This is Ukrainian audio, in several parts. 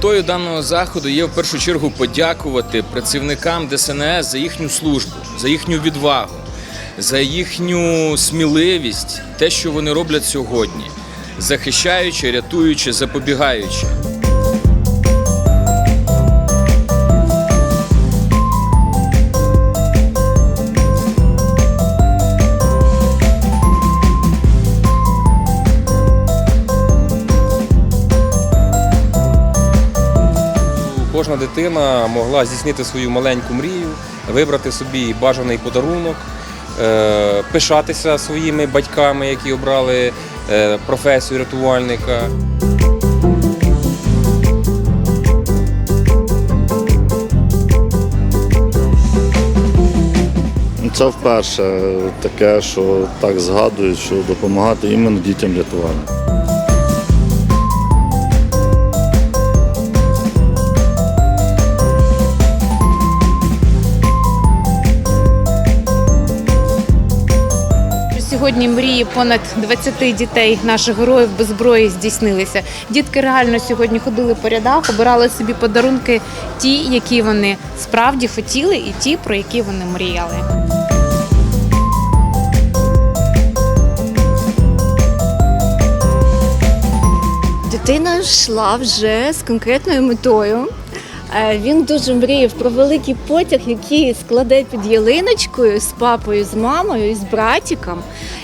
Метою даного заходу є в першу чергу подякувати працівникам ДСНС за їхню службу, за їхню відвагу, за їхню сміливість, те, що вони роблять сьогодні, захищаючи, рятуючи, запобігаючи. Кожна дитина могла здійснити свою маленьку мрію, вибрати собі бажаний подарунок, е, пишатися своїми батьками, які обрали е, професію рятувальника. Це вперше таке, що так згадують, що допомагати іменно дітям рятувальникам. Сьогодні мрії понад 20 дітей наших героїв без зброї здійснилися. Дітки реально сьогодні ходили по рядах, обирали собі подарунки, ті, які вони справді хотіли, і ті, про які вони мріяли. Дитина йшла вже з конкретною метою. Е, Він дуже мріяв про великий потяг, який складе під ялиночкою з папою, з мамою і з братиком,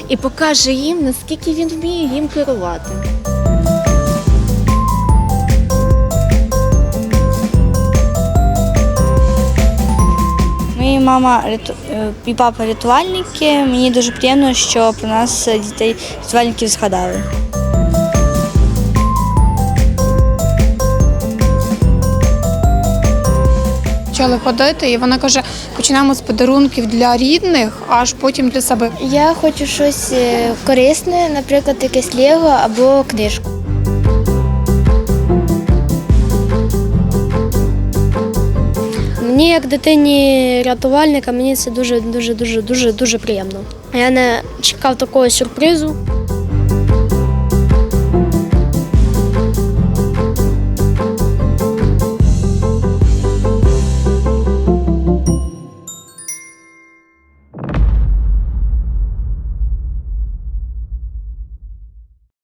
і покаже їм, наскільки він вміє їм керувати. Моя мама е, і папа рятувальники. Мені дуже приємно, що про нас дітей рятувальників згадали. Почали ходити, і вона каже: починаємо з подарунків для рідних, аж потім для себе. Я хочу щось е, корисне, наприклад, якесь лего або книжку. Мені як дитині рятувальника, мені це дуже дуже дуже дуже дуже приємно. Я не чекав такого сюрпризу.